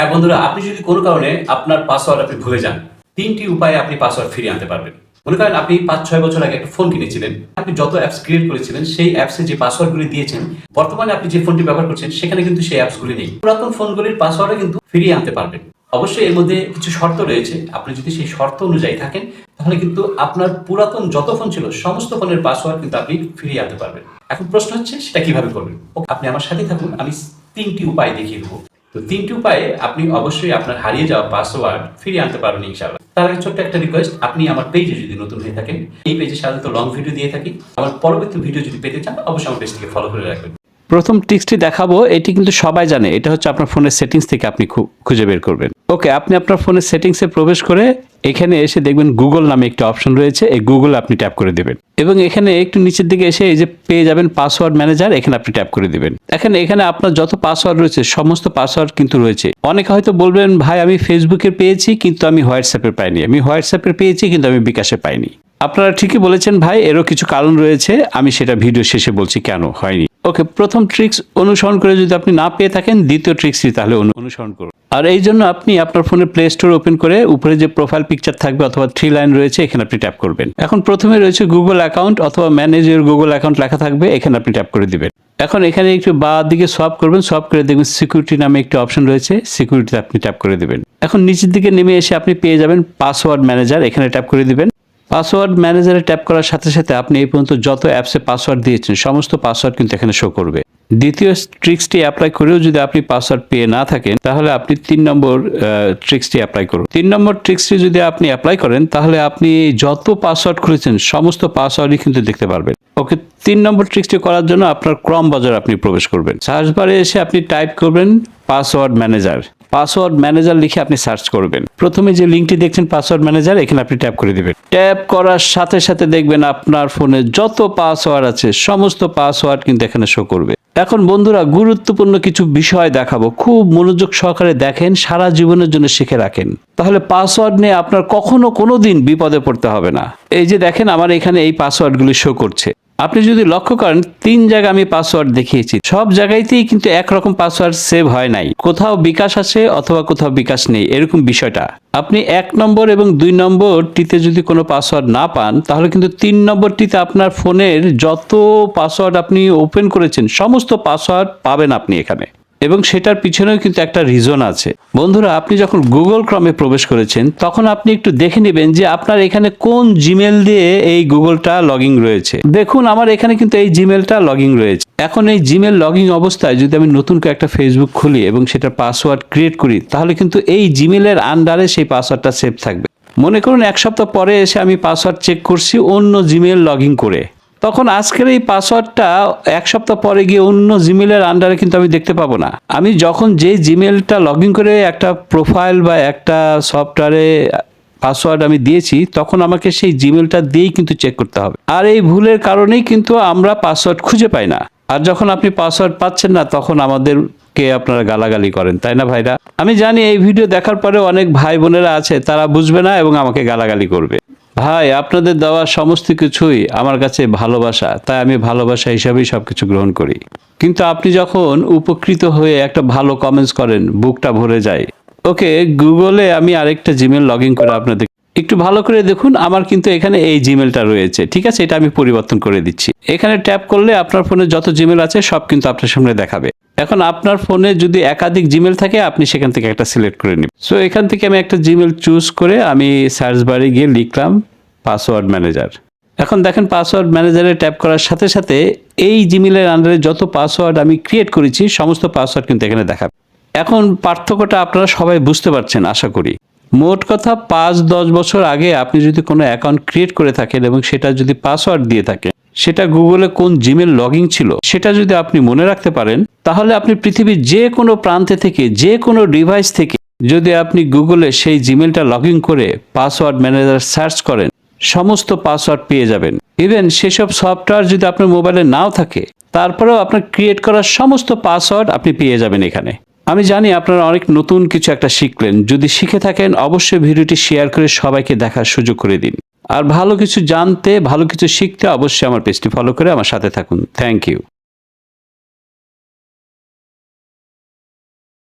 হ্যাঁ বন্ধুরা, আপনি যদি কোনো কারণে আপনার পাসওয়ার্ড আপনি ভুলে যান, তিনটি উপায়ে আপনি পাসওয়ার্ড ফিরিয়ে আনতে পারবেন। মনে করেন আপনি পাঁচ, ছয় বছর আগে একটা ফোন কিনেছিলেন। আপনি যত অ্যাপস ক্রিয়েট করেছিলেন, সেই অ্যাপসে যে পাসওয়ার্ডগুলি দিয়েছেন, বর্তমানে আপনি যে ফোনটি ব্যবহার করছেন, সেখানে কিন্তু সেই অ্যাপসগুলি নেই। পুরাতন ফোনগুলির পাসওয়ার্ডও কিন্তু ফিরিয়ে আনতে পারবেন। অবশ্যই এর মধ্যে কিছু শর্ত রয়েছে। আপনি যদি সেই শর্ত অনুযায়ী থাকেন, তাহলে কিন্তু আপনার পুরাতন যত ফোন ছিল, সমস্ত ফোনের পাসওয়ার্ড কিন্তু আপনি ফিরিয়ে আনতে পারবেন। এখন প্রশ্ন হচ্ছে, সেটা কীভাবে করবেন? আপনি আমার সাথে থাকুন, আমি তিনটি উপায় দেখিয়ে দেবো। তো তিনটি উপায়ে আপনি অবশ্যই আপনার হারিয়ে যাওয়া পাসওয়ার্ড ফিরিয়ে আনতে পারবেন ইনশাআল্লাহ। তার আগে ছোট্ট একটা রিকোয়েস্ট আপনি আমার পেজে যদি নতুন হয়ে থাকেন, এই পেজে সাধারণত লং ভিডিও দিয়ে থাকি। আমার পরবর্তী ভিডিও যদি পেতে চান, অবশ্যই আমার পেজটিকে ফলো করে রাখবেন। প্রথম টিক্সটি দেখাবো, এটি কিন্তু সবাই জানে, এটা হচ্ছে আপনার ফোনের সেটিংস থেকে আপনি খুঁজে বের করবেন। ওকে আপনি আপনার ফোনের সেটিংসে প্রবেশ করে এখানে এসে দেখবেন গুগল নামে একটা অপশন রয়েছে, এই গুগল আপনি ট্যাপ করে দেবেন। এবং এখানে একটু নিচের দিকে এসে এই যে পেয়ে যাবেন পাসওয়ার্ড ম্যানেজার এখানে আপনি ট্যাপ করে দিবেন। এখানে এখানে আপনার যত পাসওয়ার্ড রয়েছে, সমস্ত পাসওয়ার্ড কিন্তু রয়েছে। অনেকে হয়তো বলবেন, ভাই, আমি ফেসবুকের পেয়েছি, কিন্তু আমি হোয়াটসঅ্যাপের পাইনি। আমি হোয়াটসঅ্যাপের পেয়েছি, কিন্তু আমি বিকাশে পাইনি। আপনারা ঠিকই বলেছেন, ভাই, এরও কিছু কারণ রয়েছে, আমি সেটা ভিডিও শেষে বলছি কেন? হয়নি। ওকে প্রথম ট্রিক্স অনুসরণ করে যদি আপনি না পেয়ে থাকেন, দ্বিতীয় ট্রিক্সটি তাহলে অনুসরণ করুন। আর এই জন্য আপনি আপনার ফোনে প্লে স্টোর ওপেন করে উপরে যে প্রোফাইল পিকচার থাকবে অথবা থ্রি লাইন রয়েছে, এখানে আপনি ট্যাপ করবেন। এখন প্রথমে রয়েছে গুগল অ্যাকাউন্ট অথবা ম্যানেজ ইউর গুগল অ্যাকাউন্ট লেখা থাকবে, এখানে আপনি ট্যাপ করে দিবেন। এখন এখানে একটু বা দিকে সোয়াপ করবেন সোয়াপ করে দেখবেন সিকিউরিটি নামে একটি অপশন রয়েছে সিকিউরিটিতে আপনি ট্যাপ করে দিবেন। এখন নিচের দিকে নেমে এসে আপনি পেয়ে যাবেন পাসওয়ার্ড ম্যানেজার এখানে ট্যাপ করে দিবেন। পাসওয়ার্ড ম্যানেজারে ট্যাপ করার সাথে সাথে আপনি এই পর্যন্ত যত অ্যাপসে পাসওয়ার্ড দিয়েছেন, সমস্ত পাসওয়ার্ড কিন্তু এখানে শো করবে। দ্বিতীয় ট্রিক্সটি অ্যাপ্লাই করেও যদি আপনি পাসওয়ার্ড পেয়ে না থাকেন, তাহলে আপনি তিন নম্বর ট্রিক্সটি অ্যাপ্লাই করুন। তিন নম্বর ট্রিক্সটি যদি আপনি অ্যাপ্লাই করেন, তাহলে আপনি যত পাসওয়ার্ড খুলেছেন, সমস্ত পাসওয়ার্ডই কিন্তু দেখতে পারবেন। ওকে, তিন নম্বর ট্রিক্সটি করার জন্য আপনার ক্রম বাজার আপনি প্রবেশ করবেন। সার্চ বারে এসে আপনি টাইপ করবেন পাসওয়ার্ড ম্যানেজার পাসওয়ার্ড ম্যানেজার লিখে আপনি সার্চ করবেন। প্রথমে যে লিঙ্কটি দেখছেন পাসওয়ার্ড ম্যানেজার, এখানে আপনি ট্যাপ করে দিবেন। ট্যাপ করার সাথে সাথে দেখবেন আপনার ফোনে যত পাসওয়ার্ড আছে, সমস্ত পাসওয়ার্ড কিন্তু এখানে শো করবে। এখন বন্ধুরা, গুরুত্বপূর্ণ কিছু বিষয় দেখাবো। খুব মনোযোগ সহকারে দেখেন, সারা জীবনের জন্য শিখে রাখেন। তাহলে পাসওয়ার্ড নিয়ে আপনার কখনো কোনো দিন বিপদে পড়তে হবে না। এই যে দেখেন, আমার এখানে এই পাসওয়ার্ডগুলি শো করছে। আপনি যদি লক্ষ্য করেন, তিন জায়গায় আমি পাসওয়ার্ড দেখিয়েছি। সব জায়গাতেই কিন্তু একরকম পাসওয়ার্ড সেভ হয় নাই। কোথাও বিকাশ আছে অথবা কোথাও বিকাশ নেই, এরকম বিষয়টা। আপনি এক নম্বর এবং দুই নম্বরটিতে যদি কোনো পাসওয়ার্ড না পান, তাহলে কিন্তু তিন নম্বরটিতে আপনার ফোনের যত পাসওয়ার্ড আপনি ওপেন করেছেন, সমস্ত পাসওয়ার্ড পাবেন আপনি এখানে। এবং সেটার পিছনেও কিন্তু একটা রিজন আছে। বন্ধুরা, আপনি যখন গুগল ক্রমে প্রবেশ করেছেন, তখন আপনি একটু দেখে নেবেন যে আপনার এখানে কোন জিমেল দিয়ে এই গুগলটা লগইন রয়েছে। দেখুন, আমার এখানে কিন্তু এই জিমেলটা লগইন রয়েছে। এখন এই জিমেল লগইন অবস্থায় যদি আমি নতুন করে একটা ফেসবুক খুলি এবং সেটার পাসওয়ার্ড ক্রিয়েট করি, তাহলে কিন্তু এই জিমেলের আন্ডারে সেই পাসওয়ার্ডটা সেভ থাকবে। মনে করুন, এক সপ্তাহ পরে এসে আমি পাসওয়ার্ড চেক করছি অন্য জিমেল লগ করে। তখন আজকের এই পাসওয়ার্ডটা এক সপ্তাহ পরে গিয়ে অন্য জিমেলের আন্ডারে কিন্তু আমি দেখতে পাবো না। আমি যখন যে জিমেলটা লগ ইন করে একটা প্রোফাইল বা একটা সফটওয়্যারে পাসওয়ার্ড আমি দিয়েছি, তখন আমাকে সেই জিমেলটা দিয়েই কিন্তু চেক করতে হবে। আর এই ভুলের কারণেই কিন্তু আমরা পাসওয়ার্ড খুঁজে পাই না। আর যখন আপনি পাসওয়ার্ড পাচ্ছেন না, তখন আমাদেরকে আপনারা গালাগালি করেন, তাই না ভাইরা? আমি জানি এই ভিডিও দেখার পরে অনেক ভাই বোনেরা আছে, তারা বুঝবে না এবং আমাকে গালাগালি করবে। ভাই, আপনাদের দেওয়া সমস্ত কিছুই আমার কাছে ভালোবাসা, তাই আমি ভালোবাসা হিসাবেই সব কিছু গ্রহণ করি। কিন্তু আপনি যখন উপকৃত হয়ে একটা ভালো কমেন্টস করেন, বুকটা ভরে যায়। ওকে, গুগলে আমি আরেকটা জিমেল লগ ইন করে আপনাদের একটু ভালো করে দেখুন, আমার কিন্তু এখানে এই জিমেলটা রয়েছে, ঠিক আছে? এটা আমি পরিবর্তন করে দিচ্ছি। এখানে ট্যাপ করলে আপনার ফোনে যত জিমেল আছে, সব কিন্তু আপনার সামনে দেখাবে। এখন আপনার ফোনে যদি একাধিক জিমেল থাকে, আপনি সেখান থেকে একটা সিলেক্ট করে নিন সো এখান থেকে আমি একটা জিমেল চুজ করে আমি সার্চ বারে গিয়ে লিখলাম পাসওয়ার্ড ম্যানেজার এখন দেখেন পাসওয়ার্ড ম্যানেজারে ট্যাপ করার সাথে সাথে এই জিমেলের আন্ডারে যত পাসওয়ার্ড আমি ক্রিয়েট করেছি, সমস্ত পাসওয়ার্ড কিন্তু এখানে দেখাবে। এখন পার্থক্যটা আপনারা সবাই বুঝতে পারছেন, আশা করি। মোট কথা, পাঁচ দশ বছর আগে আপনি যদি কোনো অ্যাকাউন্ট ক্রিয়েট করে থাকেন এবং সেটা যদি পাসওয়ার্ড দিয়ে থাকেন সেটা গুগলে কোন জিমেল লগইন ছিল সেটা যদি আপনি মনে রাখতে পারেন, তাহলে আপনি পৃথিবীর যে কোনো প্রান্তে থেকে, যে কোনো ডিভাইস থেকে যদি আপনি গুগলে সেই জিমেলটা লগ করে পাসওয়ার্ড ম্যানেজার সার্চ করেন, সমস্ত পাসওয়ার্ড পেয়ে যাবেন। ইভেন সেসব সফটওয়্যার যদি আপনার মোবাইলে নাও থাকে, তারপরেও আপনার ক্রিয়েট করা সমস্ত পাসওয়ার্ড আপনি পেয়ে যাবেন এখানে। আমি জানি আপনারা অনেক নতুন কিছু একটা শিখলেন, যদি শিখে থাকেন অবশ্যই ভিডিওটি শেয়ার করে সবাইকে দেখার সুযোগ করে দিন। আর ভালো কিছু জানতে, ভালো কিছু শিখতে অবশ্যই আমার পেজটি ফলো করে আমার সাথে থাকুন। Thank you